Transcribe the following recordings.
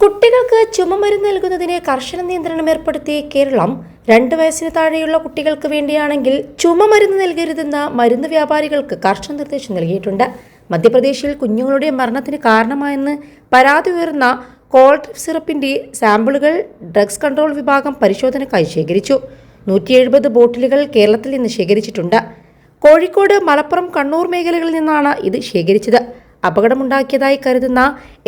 കുട്ടികൾക്ക് ചുമമരുന്ന് നൽകുന്നതിന് കർശന നിയന്ത്രണം ഏർപ്പെടുത്തി കേരളം രണ്ട് വയസ്സിന് താഴെയുള്ള കുട്ടികൾക്ക് വേണ്ടിയാണെങ്കിൽ ചുമമരുന്ന് നൽകരുതെന്ന മരുന്ന് വ്യാപാരികൾക്ക് കർശന നിർദ്ദേശം നൽകിയിട്ടുണ്ട്. മധ്യപ്രദേശിൽ കുഞ്ഞുങ്ങളുടെ മരണത്തിന് കാരണമായെന്ന് പരാതി ഉയർന്ന കോൾഡ് സിറപ്പിന്റെ സാമ്പിളുകൾ ഡ്രഗ്സ് കൺട്രോൾ വിഭാഗം പരിശോധനയ്ക്കായി ശേഖരിച്ചു. നൂറ്റി എഴുപത് ബോട്ടിലുകൾ കേരളത്തിൽ നിന്ന് ശേഖരിച്ചിട്ടുണ്ട്. കോഴിക്കോട് മലപ്പുറം കണ്ണൂർ മേഖലകളിൽ നിന്നാണ് ഇത് ശേഖരിച്ചത്. അപകടമുണ്ടാക്കിയതായി കരുതുന്ന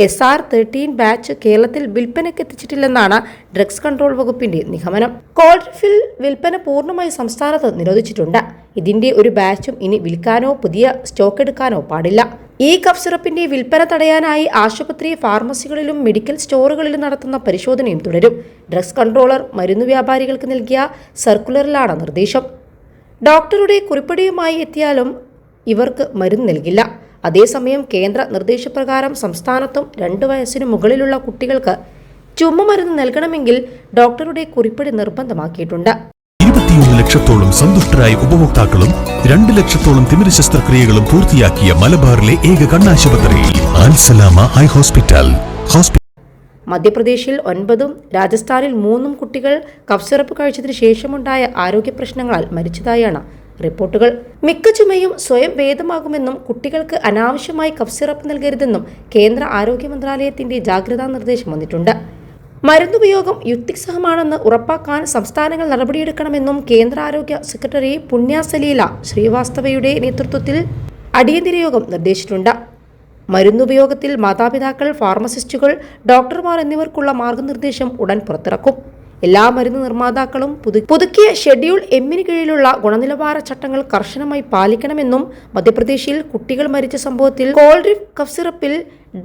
എസ് ആർ തേർട്ടീൻ ബാച്ച് കേരളത്തിൽ വിൽപ്പനയ്ക്ക് എത്തിച്ചിട്ടില്ലെന്നാണ് ഡ്രഗ്സ് കൺട്രോൾ വകുപ്പിന്റെ നിഗമനം. കോൾഫിൽ വിൽപ്പന പൂർണമായി സംസ്ഥാനത്ത് നിരോധിച്ചിട്ടുണ്ട്. ഇതിന്റെ ഒരു ബാച്ചും ഇനി വിൽക്കാനോ പുതിയ സ്റ്റോക്ക് എടുക്കാനോ പാടില്ല. ഈ കഫ് സിറപ്പിന്റെ വിൽപ്പന തടയാനായി ആശുപത്രി ഫാർമസികളിലും മെഡിക്കൽ സ്റ്റോറുകളിലും നടത്തുന്ന പരിശോധനയും തുടരും. ഡ്രഗ്സ് കൺട്രോളർ മരുന്ന് വ്യാപാരികൾക്ക് നൽകിയ സർക്കുലറിലാണ് നിർദ്ദേശം. ഡോക്ടറുടെ കുറിപ്പടിയുമായി എത്തിയാലും ഇവർക്ക് മരുന്ന് നൽകില്ല. അതേസമയം കേന്ദ്ര നിർദ്ദേശപ്രകാരം സംസ്ഥാനത്തും രണ്ട് വയസ്സിനു മുകളിലുള്ള കുട്ടികൾക്ക് ചുമമരുന്ന് നൽകണമെങ്കിൽ ഡോക്ടറുടെ കുറിപ്പടി നിർബന്ധമാക്കിയിട്ടുണ്ട്. ഇരുപത്തിയൊന്ന് ലക്ഷത്തോളം സന്തുഷ്ടരായ ഉപഭോക്താക്കളും രണ്ട് ലക്ഷത്തോളം തിമിര ശസ്ത്രക്രിയകളും പൂർത്തിയാക്കിയ മലബാറിലെ ഏക കണ്ണാശുപത്രിയിൽ ആൻസലാമ ഹൈ ഹോസ്പിറ്റൽ. ഹോസ്പിറ്റൽ മധ്യപ്രദേശിൽ ഒൻപതും രാജസ്ഥാനിൽ മൂന്നും കുട്ടികൾ കഫ് സിറപ്പ് കഴിച്ചതിന് ശേഷമുണ്ടായ ആരോഗ്യ പ്രശ്നങ്ങളാൽ മരിച്ചതായാണ് റിപ്പോർട്ടുകൾ. മിക്ക ചുമയും സ്വയം ഭേദമാകുമെന്നും കുട്ടികൾക്ക് അനാവശ്യമായി കഫ് സിറപ്പ് നൽകരുതെന്നും കേന്ദ്ര ആരോഗ്യ മന്ത്രാലയത്തിന്റെ ജാഗ്രതാ നിർദ്ദേശം വന്നിട്ടുണ്ട്. മരുന്നുപയോഗം യുക്തിസഹമാണെന്ന് ഉറപ്പാക്കാൻ സംസ്ഥാനങ്ങൾ നടപടിയെടുക്കണമെന്നും കേന്ദ്ര ആരോഗ്യ സെക്രട്ടറി പുണ്യ സലീല ശ്രീവാസ്തവയുടെ നേതൃത്വത്തിൽ അടിയന്തര യോഗം നിർദ്ദേശിച്ചിട്ടുണ്ട്. മരുന്നുപയോഗത്തിൽ മാതാപിതാക്കൾ ഫാർമസിസ്റ്റുകൾ ഡോക്ടർമാർ എന്നിവർക്കുള്ള മാർഗനിർദ്ദേശം ഉടൻ പുറത്തിറക്കും. എല്ലാ മരുന്ന് നിർമ്മാതാക്കളും പുതുക്കിയ ഷെഡ്യൂൾ എമ്മിന് കീഴിലുള്ള ഗുണനിലവാര ചട്ടങ്ങൾ കർശനമായി പാലിക്കണമെന്നും മധ്യപ്രദേശിൽ കുട്ടികൾ മരിച്ച സംഭവത്തിൽ കോൾഡ്രിഫ് കഫ് സിറപ്പിൽ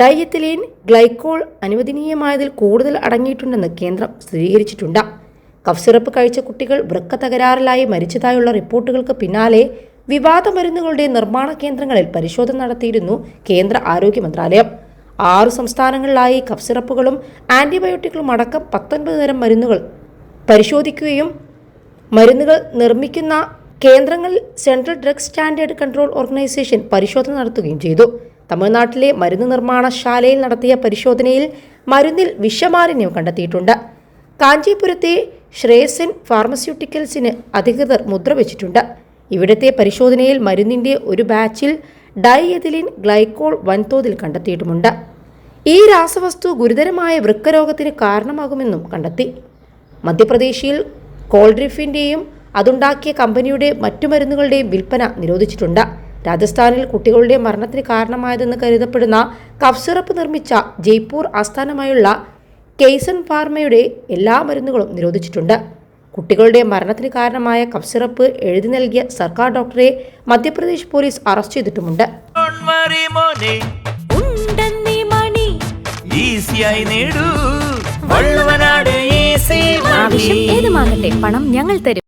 ഡയത്തിലീൻ ഗ്ലൈക്കോൾ അനുവദനീയമായതിൽ കൂടുതൽ അടങ്ങിയിട്ടുണ്ടെന്ന് കേന്ദ്രം സ്ഥിരീകരിച്ചിട്ടുണ്ട്. കഫ് സിറപ്പ് കഴിച്ച കുട്ടികൾ വൃക്ക തകരാറിലായി മരിച്ചതായുള്ള റിപ്പോർട്ടുകൾക്ക് പിന്നാലെ വിവാദ മരുന്നുകളുടെ നിർമ്മാണ കേന്ദ്രങ്ങളിൽ പരിശോധന നടത്തിയിരുന്നു കേന്ദ്ര ആരോഗ്യ മന്ത്രാലയം. ആറു സംസ്ഥാനങ്ങളിലായി കഫ് സിറപ്പുകളും ആന്റിബയോട്ടിക്കുകളും അടക്കം പത്തൊൻപത് തരം മരുന്നുകൾ പരിശോധിക്കുകയും മരുന്നുകൾ നിർമ്മിക്കുന്ന കേന്ദ്രങ്ങളിൽ central drug standard control organisation പരിശോധന നടത്തുകയും ചെയ്തു. തമിഴ്നാട്ടിലെ മരുന്ന് നിർമ്മാണശാലയിൽ നടത്തിയ പരിശോധനയിൽ മരുന്നിൽ വിഷമാലിന്യം കണ്ടെത്തിയിട്ടുണ്ട്. കാഞ്ചീപുരത്തെ ശ്രേയസൻ ഫാർമസ്യൂട്ടിക്കൽസിന് അധികൃതർ മുദ്ര വെച്ചിട്ടുണ്ട് ഇവിടുത്തെ പരിശോധനയിൽ മരുന്നിന്റെ ഒരു ബാച്ചിൽ ഡൈഎഥിലിൻ ഗ്ലൈക്കോൾ വൻതോതിൽ കണ്ടെത്തിയിട്ടുമുണ്ട്. ഈ രാസവസ്തു ഗുരുതരമായ വൃക്കരോഗത്തിന് കാരണമാകുമെന്നും കണ്ടെത്തി. മധ്യപ്രദേശിൽ കോൾഡ്രിഫിന്റെയും അതുണ്ടാക്കിയ കമ്പനിയുടെ മറ്റു മരുന്നുകളുടെയും വിൽപ്പന നിരോധിച്ചിട്ടുണ്ട്. രാജസ്ഥാനിൽ കുട്ടികളുടെ മരണത്തിന് കാരണമായതെന്ന് കരുതപ്പെടുന്ന കഫ് സിറപ്പ് നിർമ്മിച്ച ജയ്പൂർ ആസ്ഥാനമായുള്ള കെയ്സൺ ഫാർമയുടെ എല്ലാ മരുന്നുകളും നിരോധിച്ചിട്ടുണ്ട്. കുട്ടികളുടെ മരണത്തിന് കാരണമായ കഫ് സിറപ്പ് എഴുതി നൽകിയ സർക്കാർ ഡോക്ടറെ മധ്യപ്രദേശ് പോലീസ് അറസ്റ്റ് ചെയ്തിട്ടുമുണ്ട്. ആവശ്യം ഏതുമാകട്ടെ പണം ഞങ്ങൾ തരും.